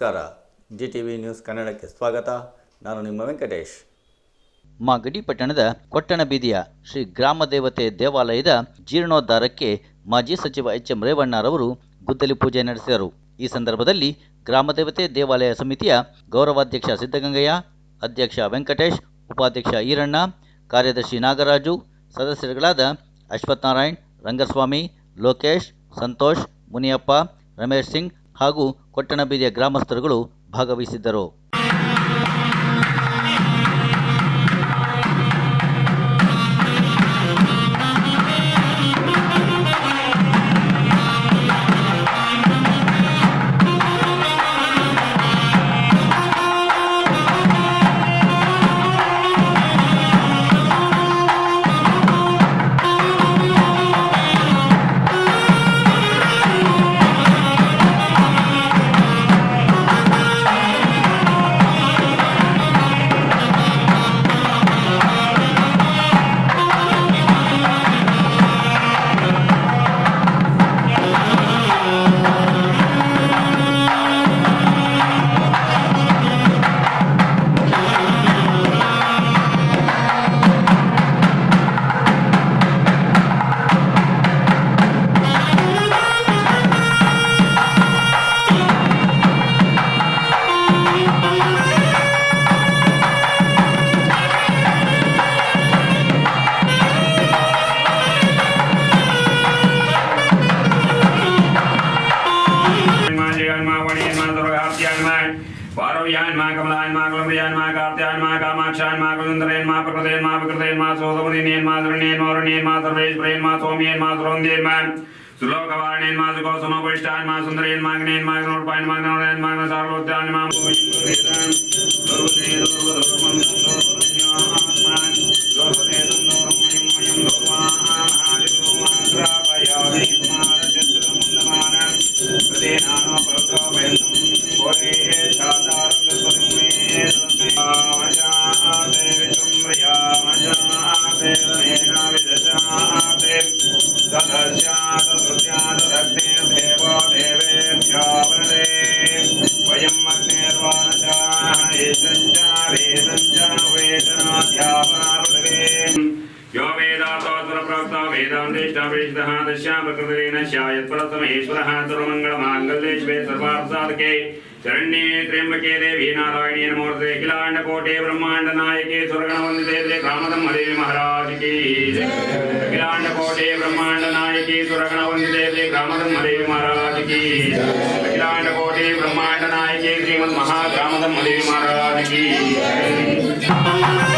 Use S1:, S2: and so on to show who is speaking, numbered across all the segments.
S1: ನಮಸ್ಕಾರ. G T V news ಕನ್ನಡಕ್ಕೆ ಸ್ವಾಗತ. ನಾನು ನಿಮ್ಮ ವೆಂಕಟೇಶ್.
S2: ಮಾಗಡಿ ಪಟ್ಟಣದ ಕೊಟ್ಟಣ ಬೀದಿಯ ಶ್ರೀ ಗ್ರಾಮ ದೇವತೆ ದೇವಾಲಯದ ಜೀರ್ಣೋದ್ಧಾರಕ್ಕೆ ಮಾಜಿ ಸಚಿವ ಎಚ್ ಎಂ ರೇವಣ್ಣರವರು ಗುದ್ದಲಿ ಪೂಜೆ ನಡೆಸಿದರು. ಈ ಸಂದರ್ಭದಲ್ಲಿ ಗ್ರಾಮ ದೇವತೆ ದೇವಾಲಯ ಸಮಿತಿಯ ಗೌರವಾಧ್ಯಕ್ಷ ಸಿದ್ದಗಂಗಯ್ಯ, ಅಧ್ಯಕ್ಷ ವೆಂಕಟೇಶ್, ಉಪಾಧ್ಯಕ್ಷ ಈರಣ್ಣ, ಕಾರ್ಯದರ್ಶಿ ನಾಗರಾಜು, ಸದಸ್ಯರುಗಳಾದ ಅಶ್ವತ್ಥನಾರಾಯಣ್, ರಂಗಸ್ವಾಮಿ, ಲೋಕೇಶ್, ಸಂತೋಷ್, ಮುನಿಯಪ್ಪ, ರಮೇಶ್ ಸಿಂಗ್ ಹಾಗೂ ಕೊಟ್ಟಣಬೀದಿಯ ಗ್ರಾಮಸ್ಥರುಗಳು ಭಾಗವಹಿಸಿದ್ದರು.
S3: माँ वणीय माँ दुर्गाप्यान माँ वारव्यान माँ कमलायन माँ कलम्रियान माँ कार्त्यायन माँ कामाक्षायन माँ कुंदरेन माँ प्रकृतेन माँ विकृतेन माँ सोदमुदिनेन माँ धृणेन मौरणेन माँ सर्वेश प्रेन माँ सौम्येन माँ द्रोंदेन माँ सुलोकवारणेन माँ सुकोसमो वरिष्ठान माँ सुंदरेन माँ अग्नेन माँ अग्नोपायन माँ अग्नोरयन माँ अग्नसारोद्यान माँ सर्वदेव सर्वधर्मं सर्वधर्म्यात्मानं यो वेदातोत्तरप्रोक्तो वेदान्तेष्टावेशितः तस्यां प्रकृतिरेण स्यायत्परतमहेश्वरः सर्वमङ्गलमाङ्गल्ये शिवे सर्वार्थसाधके शरण्ये त्र्यम्बके देवी नारायणी नमोर्ते अखिलाण्डकोटे ब्रह्माण्डनायके सुरगणवन्दिते कामदं हरे महाराज की जय। अखिलाण्डकोटे ब्रह्माण्डनायके सुरगणवन्दिते कामदं हरे महाराज की जय। अखिलाण्डकोटे ब्रह्माण्डनायके श्रीमन्महाकामदम्मदेवी महाराज की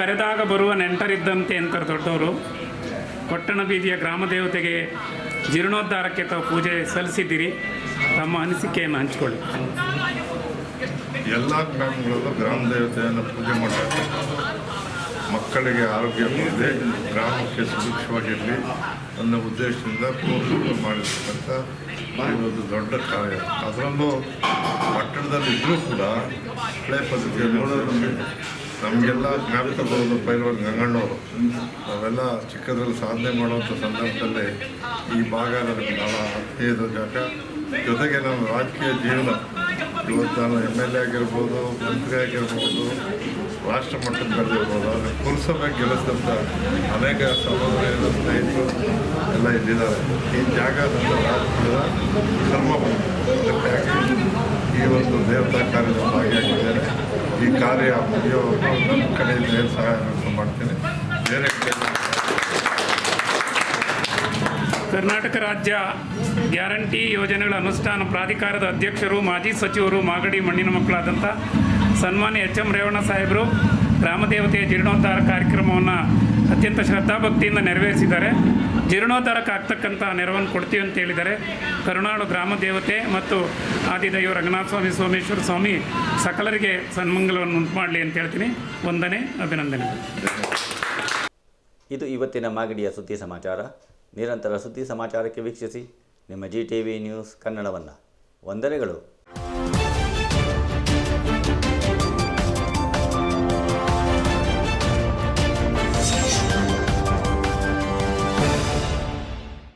S4: ಕರೆದಾಗ ಬರುವ ನೆಂಟರಿದ್ದಂತೆ ಅಂತಾರೆ ದೊಡ್ಡವರು ಪಟ್ಟಣ ಬೀದಿಯ ಗ್ರಾಮ ದೇವತೆಗೆ ಜೀರ್ಣೋದ್ಧಾರಕ್ಕೆ ತಾವು ಪೂಜೆ ಸಲ್ಲಿಸಿದ್ದೀರಿ. ತಮ್ಮ ಅನಿಸಿಕೆಯನ್ನು ಹಂಚಿಕೊಳ್ಳಿ.
S5: ಎಲ್ಲ ಗ್ರಾಮಗಳಲ್ಲೂ ಗ್ರಾಮ ದೇವತೆಯನ್ನು ಪೂಜೆ ಮಾಡ್ತಾರೆ ಮಕ್ಕಳಿಗೆ ಆರೋಗ್ಯ ಬರಲಿ ಗ್ರಾಮಕ್ಕೆ ಸುಭಿಕ್ಷವಾಗಿರಲಿ ಅನ್ನೋ ಉದ್ದೇಶದಿಂದ ಪೂರ್ವ ಮಾಡಿರ್ತಕ್ಕಂಥ ಒಂದು ದೊಡ್ಡ ಕಾರ್ಯ. ಅದರಲ್ಲೂ ಪಟ್ಟಣದಲ್ಲಿ ಇದ್ದರೂ ಕೂಡ ಹಳೆ ಪದ್ಧತಿಯಲ್ಲಿ ನಮಗೆಲ್ಲ ಜ್ಞಾಪಕ ಬರೋದು ಪೈಲ್ವಾನ್ ಗಂಗಣ್ಣವರು. ನಾವೆಲ್ಲ ಚಿಕ್ಕದ್ರಲ್ಲಿ ಸಾಧನೆ ಮಾಡುವಂಥ ಸಂದರ್ಭದಲ್ಲಿ ಈ ಭಾಗ ನನಗೆ ಆತ್ಮೀಯದ ಜಾಗ. ಜೊತೆಗೆ ನನ್ನ ರಾಜಕೀಯ ಜೀವನ. ಇವತ್ತು ನಾನು ಎಂ ಎಲ್ ಎ ಆಗಿರ್ಬೋದು, ಮಂತ್ರಿ ಆಗಿರ್ಬೋದು, ರಾಷ್ಟ್ರ ಮಟ್ಟದ ಬೆಳೆದಿರ್ಬೋದು ಆದರೆ ಪುರಸಭೆ ಗೆಲ್ಲಿಸಿದಂಥ ಅನೇಕ ಸಹೋದರಿಯರು, ಸ್ನೇಹಿತರು ಎಲ್ಲ ಇಲ್ಲಿದ್ದಾರೆ. ಈ ಜಾಗ ನನ್ನ ರಾಜಕೀಯದ ಕರ್ಮ ಈ ಒಂದು ದೇವತಾ ಕಾರ್ಯದ ಭಾಗಿಯಾಗಿದ್ದೇನೆ. ಈ ಕಾರ್ಯ ಕಡೆಯಿಂದ ಏನು ಸಹಾಯ ಮಾಡ್ತೀನಿ. ಬೇರೆ
S4: ಕರ್ನಾಟಕ ರಾಜ್ಯ ಗ್ಯಾರಂಟಿ ಯೋಜನೆಗಳ ಅನುಷ್ಠಾನ ಪ್ರಾಧಿಕಾರದ ಅಧ್ಯಕ್ಷರು, ಮಾಜಿ ಸಚಿವರು, ಮಾಗಡಿ ಮಣ್ಣಿನ ಮಕ್ಕಳಾದಂಥ ಸನ್ಮಾನ್ಯ ಎಚ್ ಎಂ ರೇವಣ್ಣ ಸಾಹೇಬರು ಗ್ರಾಮದೇವತೆಯ ಜೀರ್ಣೋದ್ಧಾರ ಕಾರ್ಯಕ್ರಮವನ್ನು ಅತ್ಯಂತ ಶ್ರದ್ಧಾಭಕ್ತಿಯಿಂದ ನೆರವೇರಿಸಿದ್ದಾರೆ. ಜೀರ್ಣೋದ್ಧಾರಕ್ಕೆ ಆಗ್ತಕ್ಕಂಥ ನೆರವನ್ನು ಕೊಡ್ತೀವಿ ಅಂತ ಹೇಳಿದ್ದಾರೆ. ಕರುನಾಡು ಗ್ರಾಮ ದೇವತೆ ಮತ್ತು ಆದಿದೈವ ರಂಗನಾಥ ಸ್ವಾಮಿ, ಸೋಮೇಶ್ವರ ಸ್ವಾಮಿ ಸಕಲರಿಗೆ ಸನ್ಮಂಗಲವನ್ನು ಉಂಟು ಮಾಡಲಿ ಅಂತ ಹೇಳ್ತೀನಿ. ವಂದನೆ ಅಭಿನಂದನೆಗಳು
S1: ಇದು ಇವತ್ತಿನ ಮಾಗಡಿಯ ಸುದ್ದಿ ಸಮಾಚಾರ. ನಿರಂತರ ಸುದ್ದಿ ಸಮಾಚಾರಕ್ಕೆ ವೀಕ್ಷಿಸಿ ನಿಮ್ಮ ಜಿ ಟಿ ವಿ ನ್ಯೂಸ್ ಕನ್ನಡವನ್ನು. ವಂದನೆಗಳು.